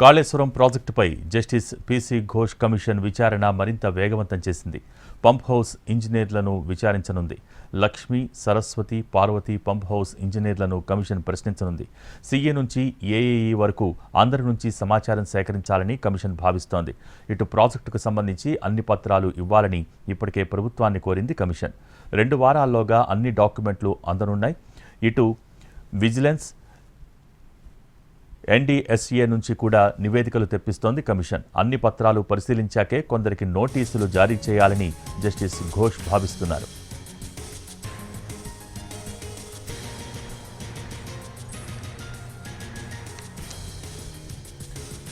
కాళేశ్వరం ప్రాజెక్టుపై justice PC Ghosh commission విచారణ మరింత వేగవంతం చేసింది. పంప్ హౌస్ ఇంజనీర్లను విచారించనుంది. లక్ష్మి సరస్వతి పార్వతి పంప్ హౌస్ ఇంజనీర్లను కమిషన్ ప్రశ్నించనుంది. సీఏ నుంచి ఏఏఈ వరకు అందరి నుంచి సమాచారం సేకరించాలని కమిషన్ భావిస్తోంది. ఇటు ప్రాజెక్టుకు సంబంధించి అన్ని పత్రాలు ఇవ్వాలని ఇప్పటికే ప్రభుత్వాన్ని కోరింది కమిషన్. రెండు వారాల్లోగా అన్ని డాక్యుమెంట్లు అందనున్నాయి. ఇటు విజిలెన్స్ ఎన్డీఎస్ఏ నుంచి కూడా నివేదికలు తెప్పిస్తోంది కమిషన్. అన్ని పత్రాలు పరిశీలించాకే కొందరికి నోటీసులు జారీ చేయాలని జస్టిస్ ఘోష్ భావిస్తున్నారు.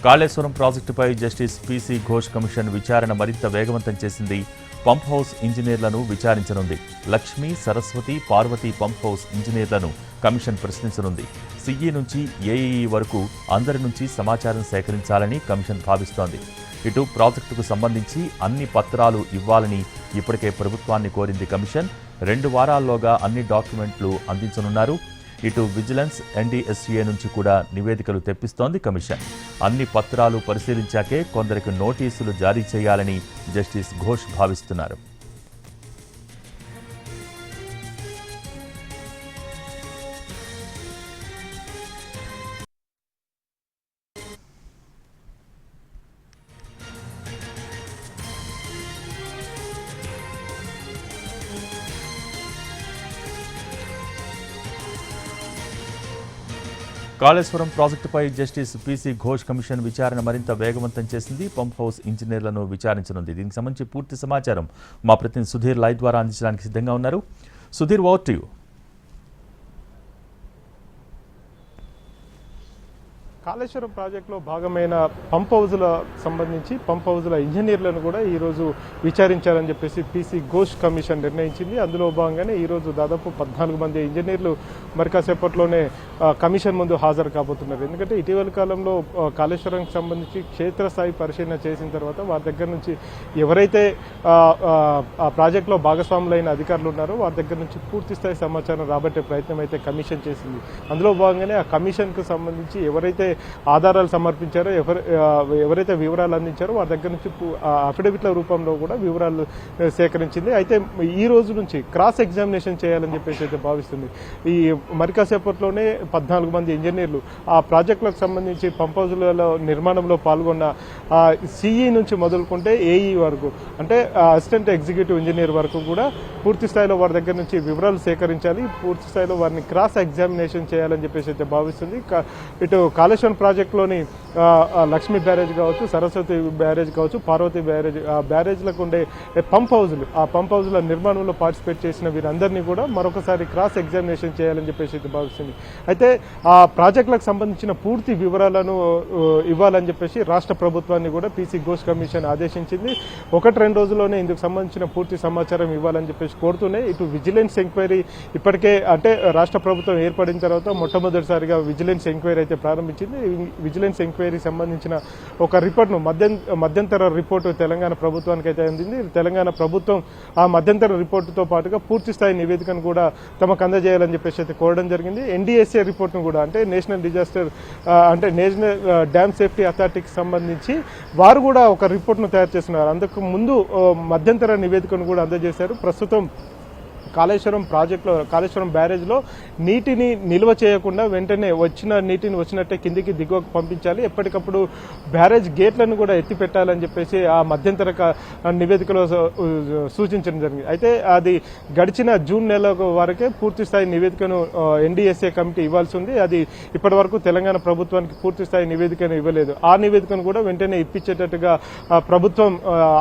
కాళేశ్వరం ప్రాజెక్టుపై జస్టిస్ పీసీ ఘోష్ కమిషన్ విచారణ మరింత వేగవంతం చేసింది. పంప్ హౌస్ ఇంజనీర్లను విచారించనుంది. లక్ష్మి సరస్వతి పార్వతి పంప్ హౌస్ ఇంజనీర్లను కమిషన్ ప్రశ్నించనుంది. సిఈ నుంచి ఏఈఈ వరకు అందరి నుంచి సమాచారం సేకరించాలని కమిషన్ భావిస్తోంది. ఇటు ప్రాజెక్టుకు సంబంధించి అన్ని పత్రాలు ఇవ్వాలని ఇప్పటికే ప్రభుత్వాన్ని కోరింది కమిషన్. రెండు వారాల్లోగా అన్ని డాక్యుమెంట్లు అందించనున్నారు. ఇటు విజిలెన్స్ ఎన్డీఎస్ఏ నుంచి కూడా నివేదికలు తెప్పిస్తోంది కమిషన్. అన్ని పత్రాలు పరిశీలించాకే కొందరికి నోటీసులు జారీ చేయాలని జస్టిస్ ఘోష్ భావిస్తున్నారు. కాళేశ్వరం ప్రాజెక్టుపై జస్టిస్ పీసీ ఘోష్ కమిషన్ విచారణ మరింత వేగవంతం చేసింది. పంప్ హౌస్ ఇంజనీర్లను విచారించనుంది. దీనికి సంబంధించి పూర్తి సమాచారం మా ప్రతినిధి సుధీర్ లైవ్ ద్వారా అందించడానికి సిద్ధంగా ఉన్నారు. సుధీర్ ఓవర్ టు కాళేశ్వరం ప్రాజెక్టులో భాగమైన పంప్ హౌజుల సంబంధించి పంప్ హౌజుల ఇంజనీర్లను కూడా ఈరోజు విచారించాలని చెప్పేసి పీసీ ఘోష్ కమిషన్ నిర్ణయించింది. అందులో భాగంగానే ఈరోజు దాదాపు పద్నాలుగు మంది ఇంజనీర్లు మరి కాసేపట్లోనే కమిషన్ ముందు హాజరు కాబోతున్నారు. ఎందుకంటే ఇటీవల కాలంలో కాళేశ్వరంకి సంబంధించి క్షేత్రస్థాయి పరిశీలన చేసిన తర్వాత వారి దగ్గర నుంచి ఎవరైతే ఆ, ఆ ప్రాజెక్టులో భాగస్వాములైన అధికారులు ఉన్నారో వారి దగ్గర నుంచి పూర్తి స్థాయి సమాచారం రాబట్టే ప్రయత్నం అయితే కమిషన్ చేసింది. అందులో భాగంగానే ఆ కమిషన్కు సంబంధించి ఎవరైతే ఆధారాలు సమర్పించారో ఎవరు ఎవరైతే వివరాలు అందించారో వారి దగ్గర నుంచి అఫిడవిట్ల రూపంలో కూడా వివరాలు సేకరించింది. అయితే ఈ రోజు నుంచి క్రాస్ ఎగ్జామినేషన్ చేయాలని చెప్పేసి అయితే భావిస్తుంది. ఈ మరికాసేపట్లోనే పద్నాలుగు మంది ఇంజనీర్లు ఆ ప్రాజెక్టులకు సంబంధించి పంప్ హౌజులలో నిర్మాణంలో పాల్గొన్న సిఈ నుంచి మొదలుకుంటే ఏఈ వరకు అంటే అసిస్టెంట్ ఎగ్జిక్యూటివ్ ఇంజనీర్ వరకు కూడా పూర్తి స్థాయిలో వారి దగ్గర నుంచి వివరాలు సేకరించాలి. పూర్తి స్థాయిలో వారిని క్రాస్ ఎగ్జామినేషన్ చేయాలని చెప్పేసి అయితే భావిస్తుంది. ఇటు కాళేశ్వరం ప్రాజెక్టులోని ప్రాజెక్ట్లోని లక్ష్మీ బ్యారేజ్ కావచ్చు సరస్వతి బ్యారేజ్ కావచ్చు పార్వతి బ్యారేజ్ ఆ బ్యారేజ్లకు ఉండే పంప్ హౌజ్లు ఆ పంప్ హౌజ్ల నిర్మాణంలో పార్టిసిపేట్ చేసిన వీరందరినీ కూడా మరొకసారి క్రాస్ ఎగ్జామినేషన్ చేయాలని చెప్పేసి అయితే భావిస్తుంది. అయితే ఆ ప్రాజెక్టులకు సంబంధించిన పూర్తి వివరాలను ఇవ్వాలని చెప్పేసి రాష్ట్ర ప్రభుత్వాన్ని కూడా పీసీ ఘోష్ కమిషన్ ఆదేశించింది. ఒకటి రెండు రోజుల్లోనే ఇందుకు సంబంధించిన పూర్తి సమాచారం ఇవ్వాలని చెప్పేసి కోరుతూనే ఇటు విజిలెన్స్ ఎంక్వైరీ ఇప్పటికే అంటే రాష్ట్ర ప్రభుత్వం ఏర్పడిన తర్వాత మొట్టమొదటిసారిగా విజిలెన్స్ ఎంక్వైరీ అయితే ప్రారంభించింది. జరిగింది విజిలెన్స్ ఎంక్వైరీ సంబంధించిన ఒక రిపోర్ట్ను మధ్యం మధ్యంతర రిపోర్టు తెలంగాణ ప్రభుత్వానికి అయితే అందింది తెలంగాణ ప్రభుత్వం ఆ మధ్యంతర రిపోర్టుతో పాటుగా పూర్తి స్థాయి నివేదికను కూడా తమకు అందజేయాలని చెప్పేసి అయితే కోరడం జరిగింది. ఎన్డీఎస్ఏ రిపోర్ట్ను కూడా అంటే నేషనల్ డిజాస్టర్ అంటే నేషనల్ డ్యామ్ సేఫ్టీ అథారిటీకి సంబంధించి వారు కూడా ఒక రిపోర్ట్ను తయారు చేస్తున్నారు. అందుకు ముందు మధ్యంతర నివేదికను కూడా అందజేశారు. ప్రస్తుతం కాళేశ్వరం ప్రాజెక్టులో కాళేశ్వరం బ్యారేజ్లో నీటిని నిల్వ చేయకుండా వెంటనే వచ్చిన నీటిని వచ్చినట్టే కిందికి దిగువకు పంపించాలి. ఎప్పటికప్పుడు బ్యారేజ్ గేట్లను కూడా ఎత్తి పెట్టాలని చెప్పేసి ఆ మధ్యంతర నివేదికలో సూచించడం జరిగింది. అయితే అది గడిచిన జూన్ నెల వరకే పూర్తి స్థాయి నివేదికను ఎన్డీఎస్ఏ కమిటీ ఇవ్వాల్సి ఉంది. అది ఇప్పటి వరకు తెలంగాణ ప్రభుత్వానికి పూర్తి స్థాయి నివేదికను ఇవ్వలేదు. ఆ నివేదికను కూడా వెంటనే ఇప్పించేటట్టుగా ప్రభుత్వం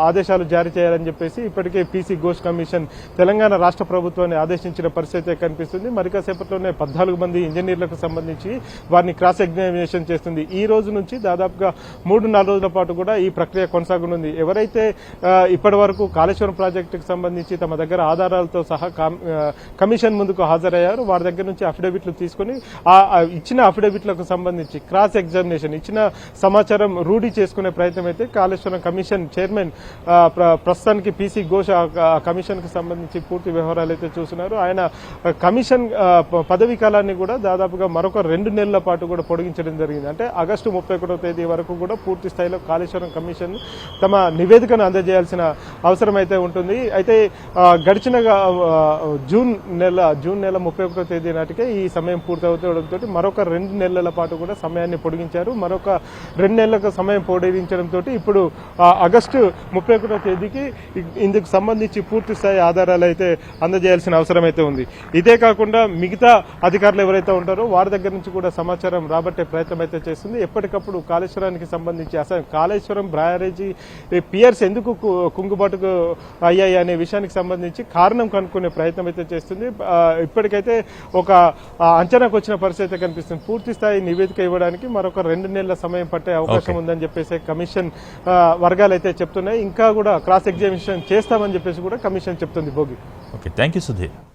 ఆదేశాలు జారీ చేయాలని చెప్పేసి ఇప్పటికే పీసీ ఘోష్ కమిషన్ తెలంగాణ రాష్ట్ర ప్రభుత్వాన్ని ఆదేశించిన పరిస్థితి కనిపిస్తుంది. మరికాసేపట్లోనే పద్నాలుగు మంది ఇంజనీర్లకు సంబంధించి వారిని క్రాస్ ఎగ్జామినేషన్ చేస్తుంది. ఈ రోజు నుంచి దాదాపుగా మూడు నాలుగు రోజుల పాటు కూడా ఈ ప్రక్రియ కొనసాగనుంది. ఎవరైతే ఇప్పటి వరకు కాళేశ్వరం ప్రాజెక్టుకు సంబంధించి తమ దగ్గర ఆధారాలతో సహా కమిషన్ ముందుకు హాజరయ్యారు. వారి దగ్గర నుంచి అఫిడవిట్లు తీసుకొని ఆ ఇచ్చిన అఫిడవిట్లకు సంబంధించి క్రాస్ ఎగ్జామినేషన్ ఇచ్చిన సమాచారం రూఢీ చేసుకునే ప్రయత్నం అయితే కాళేశ్వరం కమిషన్ చైర్మన్ ప్రస్తుతానికి పీసీ ఘోష్ ఆ- కమిషన్కు సంబంధించి పూర్తి వ్యవహారాలు అయితే ఎవరైతే ఆయన కమిషన్ పదవి పదవీ కాలాన్ని కూడా దాదాపుగా మరొక రెండు నెలల పాటు కూడా పొడిగించడం జరిగింది. అంటే ఆగస్టు ముప్పై ఒకటో తేదీ వరకు కూడా పూర్తి స్థాయిలో కాళేశ్వరం కమిషన్ తమ నివేదికను అందజేయాల్సిన అవసరం అయితే ఉంటుంది. అయితే గడిచిన జూన్ నెల జూన్ నెల ముప్పై ఒకటో తేదీ నాటికే ఈ సమయం పూర్తవుతుండటంతో మరొక రెండు నెలల పాటు కూడా సమయాన్ని పొడిగించారు. మరొక రెండు నెలలకు సమయం పొడిగించడంతో ఇప్పుడు ఆగస్టు ముప్పై ఒకటో తేదీకి ఇందుకు సంబంధించి పూర్తి స్థాయి ఆధారాలు అయితే అందజేయాల్సిన అవసరం అయితే ఉంది. ఇదే కాకుండా మిగతా అధికారులు ఎవరైతే ఉంటారో వారి దగ్గర నుంచి కూడా సమాచారం రాబట్టే ప్రయత్నం అయితే చేస్తుంది. ఎప్పటికప్పుడు కాళేశ్వరానికి సంబంధించి అసలు కాళేశ్వరం బ్రారేజీ పియర్స్ ఎందుకు కుంగుబాటుకు అయ్యాయి అనే విషయానికి సంబంధించి కారణం కనుక్కునే ప్రయత్నం అయితే చేస్తుంది. ఇప్పటికైతే ఒక అంచనాకు వచ్చిన పరిస్థితి అయితే కనిపిస్తుంది. పూర్తి స్థాయి నివేదిక ఇవ్వడానికి మరొక రెండు నెలల సమయం పట్టే అవకాశం ఉందని చెప్పేసి కమిషన్ వర్గాలు అయితే చెప్తున్నాయి. ఇంకా కూడా క్రాస్ ఎగ్జామినేషన్ చేస్తామని చెప్పేసి కూడా కమిషన్ చెప్తుంది భోగి. ఓకే. Thank you, Sudhir.